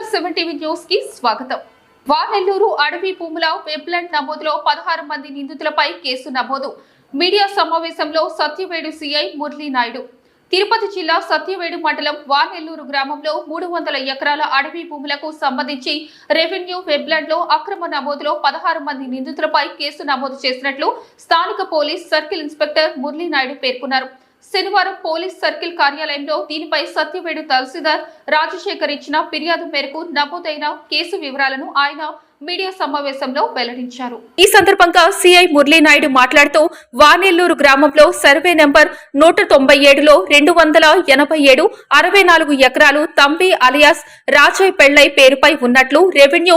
నమస్కారం seven TV న్యూస్కి స్వాగతం. వానెల్లూరు అడవి భూముల వెబ్లాండ్ నమోదులో పదహారు మంది నిందితులపై కేసు నమోదు. మీడియా సమావేశంలో సత్యవేడు సిఐ మురళీనాయుడు తిరుపతి జిల్లా సత్యవేడు మండలం వానెల్లూరు గ్రామంలో మూడు వందల ఎకరాల అడవి భూములకు సంబంధించి రెవెన్యూ వెబ్లాండ్లో అక్రమ నమోదులో పదహారు మంది నిందితులపై కేసు నమోదు చేసినట్లు స్థానిక పోలీస్ సర్కిల్ ఇన్స్పెక్టర్ మురళీనాయుడు పేర్కొన్నారు. శనివారం పోలీస్ సర్కిల్ కార్యాలయంలో దీనిపై సత్యవేడు తహసీల్దార్ రాజశేఖర్ ఇచ్చిన ఫిర్యాదు మేరకు నమోదైన కేసు వివరాలను ఆయన మీడియా సమావేశంలో వెల్లడించారు. ఈ సందర్భంగా సిఐ మురళీనాయుడు మాట్లాడుతూ వానెల్లూరు గ్రామంలో సర్వే నెంబర్ నూట తొంభై ఏడులో రెండు వందల ఎనభై ఏడు అరవై నాలుగు ఎకరాలు తంబి అలియాస్ రాజయ్ పెళ్ళై పేరుపై ఉన్నట్లు రెవెన్యూ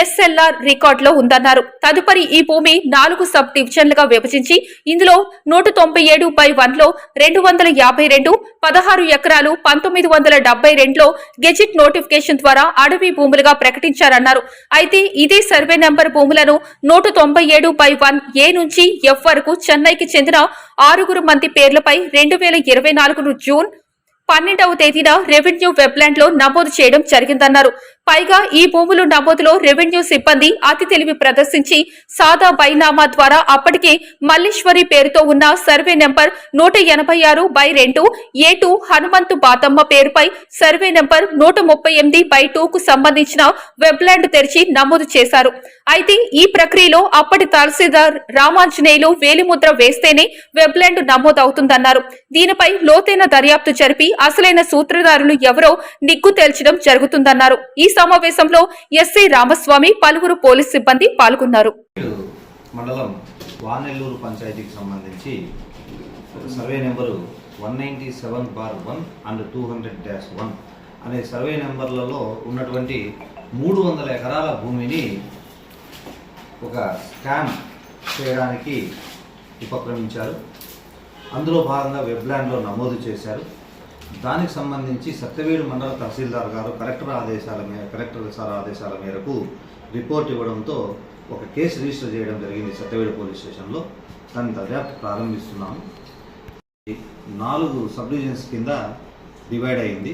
ఎస్ఎల్ఆర్ రికార్డులో ఉందన్నారు. తదుపరి ఈ భూమి నాలుగు సబ్ డివిజన్లుగా విభజించి ఇందులో నూట తొంభై ఏడు బై వన్లో రెండు వందల యాభై రెండు పదహారు ఎకరాలు పంతొమ్మిది వందల డెబ్బై రెండులో గెజిట్ నోటిఫికేషన్ ద్వారా అడవి భూములుగా ప్రకటించారన్నారు. అయితే ఇదే సర్వే నెంబర్ భూములను నూట తొంభై ఏడు బై వన్ ఏ నుంచి ఎఫ్ వరకు చెన్నైకి చెందిన ఆరుగురు మంది పేర్లపై రెండు వేల ఇరవై నాలుగు జూన్ పన్నెండవ తేదీన రెవెన్యూ వెబ్లాండ్లో నమోదు చేయడం జరిగిందన్నారు. పైగా ఈ భూములు నమోదులో రెవెన్యూ సిబ్బంది అతి తెలివి ప్రదర్శించి సాదా బైనామా ద్వారా అప్పటికే మల్లేశ్వరి పేరుతో ఉన్న సర్వే నెంబర్ నూట ఎనభై ఆరు బై రెండు ఏ టూ హనుమంతు బాతమ్మ పేరుపై సర్వే నెంబర్ నూట ముప్పై ఎనిమిది బై టూ కు సంబంధించిన వెబ్లాండ్ తెరిచి నమోదు చేశారు. అయితే ఈ ప్రక్రియలో అప్పటి తహసీల్దార్ రామాంజనేయులు వేలిముద్ర వేస్తేనే వెబ్లాండ్ నమోదవుతుందన్నారు. దీనిపై లోతైన దర్యాప్తు జరిపి అసలైన సూత్రధారులు ఎవరో నిగ్గు తేల్చడం జరుగుతుందన్నారు. ఈ సమావేశంలో ఎస్ఐ రామస్వామి పలువురు పోలీస్ సిబ్బంది పాల్గొన్నారు. మండలం వానెల్లూరు పంచాయతీకి సంబంధించి survey number one ninety seven bar one and two hundred dash one అనే సర్వే నెంబర్లలో ఉన్నటువంటి మూడు వందల ఎకరాల భూమిని ఒక స్కామ్ చేయడానికి ఉపక్రమించారు. అందులో భాగంగా వెబ్లాండ్లో నమోదు చేశారు. దానికి సంబంధించి సత్యవేడు మండల తహసీల్దార్ గారు కలెక్టర్ ఆదేశాల మేర కలెక్టర్ సార్ ఆదేశాల మేరకు రిపోర్ట్ ఇవ్వడంతో ఒక కేసు రిజిస్టర్ చేయడం జరిగింది సత్యవేడు పోలీస్ స్టేషన్లో. దాని దర్యాప్తు ప్రారంభిస్తున్నాము. నాలుగు సబ్ డివిజన్స్ కింద డివైడ్ అయింది.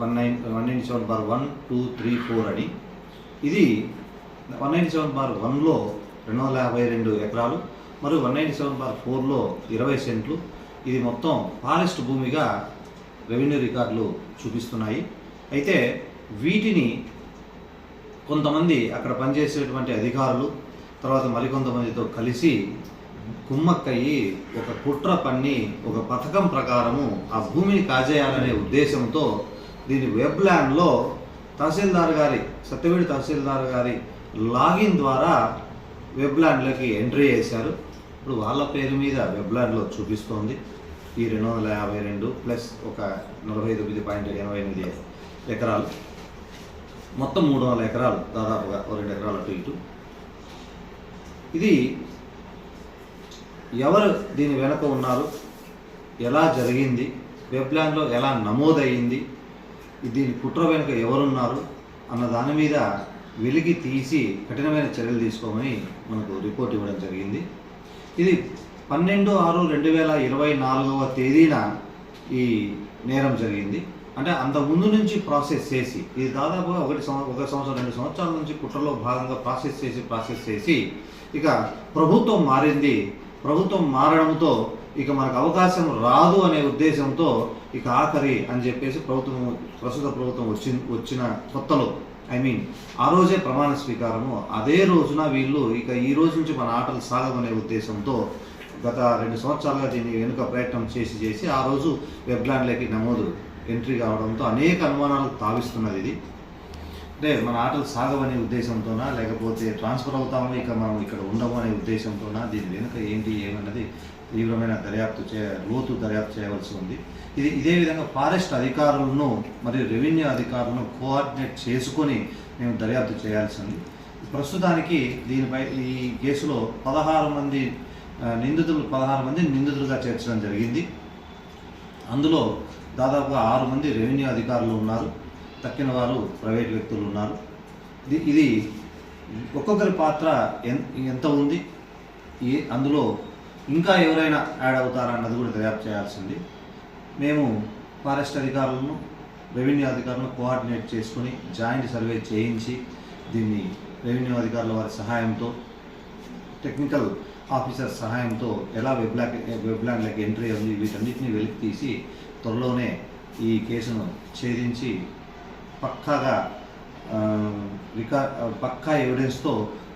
One nine one ninety seven bar one two three four అని. ఇది వన్ నైన్టీ సెవెన్ బార్ వన్లో రెండు వందల యాభై రెండు ఎకరాలు మరియు వన్ నైంటీ సెవెన్ బార్ ఫోర్లో ఇరవై సెంట్లు. ఇది మొత్తం ఫారెస్ట్ భూమిగా రెవెన్యూ రికార్డులు చూపిస్తున్నాయి. అయితే వీటిని కొంతమంది అక్కడ పనిచేసేటువంటి అధికారులు తర్వాత మరికొంతమందితో కలిసి కుమ్మక్కయ్యి ఒక కుట్ర పన్ని ఒక పథకం ప్రకారము ఆ భూమిని కాజేయాలనే ఉద్దేశంతో దీని వెబ్ ల్యాండ్లో తహసీల్దార్ గారి సత్యవేడి తహసీల్దార్ గారి లాగిన్ ద్వారా వెబ్ ల్యాండ్లకి ఎంట్రీ చేశారు. ఇప్పుడు వాళ్ళ పేరు మీద వెబ్ ల్యాండ్లో చూపిస్తోంది. ఈ రెండు వందల యాభై రెండు ప్లస్ ఒక నలభై తొమ్మిది పాయింట్ ఎనభై ఎనిమిది ఎకరాలు. మొత్తం మూడు వందల ఎకరాలు దాదాపుగా రెండు ఎకరాలు అటు ఇటు. ఇది ఎవరు దీని వెనక ఉన్నారు? ఎలా జరిగింది? వెబ్లాండ్లో ఎలా నమోదయ్యింది? దీని కుట్ర వెనుక ఎవరున్నారు? అన్న దాని మీద వెలికి తీసి కఠినమైన చర్యలు తీసుకోమని మనకు రిపోర్ట్ ఇవ్వడం జరిగింది. ఇది పన్నెండు ఆరు రెండు వేల ఇరవై నాలుగవ తేదీన ఈ నేరం జరిగింది. అంటే అంత ముందు నుంచి ప్రాసెస్ చేసి ఇది దాదాపుగా ఒకటి ఒక సంవత్సరం రెండు సంవత్సరాల నుంచి కుట్రలో భాగంగా ప్రాసెస్ చేసి ప్రాసెస్ చేసి ఇక ప్రభుత్వం మారింది. ప్రభుత్వం మారడంతో ఇక మనకు అవకాశం రాదు అనే ఉద్దేశంతో ఇక ఆఖరి అని చెప్పేసి ప్రభుత్వం ప్రస్తుత ప్రభుత్వం వచ్చి వచ్చిన కొత్తలో. ఐ మీన్ ఆ రోజే ప్రమాణ స్వీకారము. అదే రోజున వీళ్ళు ఇక ఈ రోజు నుంచి మన ఆటలు సాగమనే ఉద్దేశంతో గత రెండు సంవత్సరాలుగా దీన్ని వెనుక ప్రయత్నం చేసి చేసి ఆ రోజు వెబ్లాండ్లోకి నమోదు ఎంట్రీ కావడంతో అనేక అనుమానాలకు తావిస్తున్నది ఇది. అంటే మన ఆటలు సాగవనే ఉద్దేశంతోనా లేకపోతే ట్రాన్స్ఫర్ అవుతామని ఇక మనం ఇక్కడ ఉండము అనే ఉద్దేశంతోనా దీని వెనుక ఏంటి ఏమన్నది తీవ్రమైన దర్యాప్తు చే లోతు దర్యాప్తు చేయవలసి ఉంది. ఇది ఇదే విధంగా ఫారెస్ట్ అధికారులను మరియు రెవెన్యూ అధికారులను కోఆర్డినేట్ చేసుకొని మేము దర్యాప్తు చేయాల్సి ఉంది. ప్రస్తుతానికి దీనిపై ఈ కేసులో పదహారు మంది నిందితులు పదహారు మంది నిందితులుగా చేర్చడం జరిగింది. అందులో దాదాపుగా ఆరు మంది రెవెన్యూ అధికారులు ఉన్నారు. తక్కిన వారు ప్రైవేట్ వ్యక్తులు ఉన్నారు. ఇది ఇది ఒక్కొక్కరి పాత్ర ఎన్- ఎంత ఉంది? ఏ అందులో ఇంకా ఎవరైనా యాడ్ అవుతారా అన్నది కూడా దర్యాప్తు చేయాల్సింది. మేము ఫారెస్ట్ అధికారులను రెవెన్యూ అధికారులను కోఆర్డినేట్ చేసుకుని జాయింట్ సర్వే చేయించి దీన్ని రెవెన్యూ అధికారుల వారి సహాయంతో టెక్నికల్ ఆఫీసర్ సహాయంతో ఎలా వెబ్లాక్ వెబ్లాండ్లకు ఎంట్రీ ఉంది వీటన్నిటిని వెలికి తీసి త్వరలోనే ఈ కేసును ఛేదించి పక్కాగా రికార్ రికా పక్కా ఎవిడెన్స్తో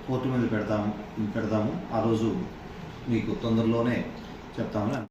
కోర్టు మీద పెడతాము పెడతాము. ఆ రోజు మీకు తొందరలోనే చెప్తాము.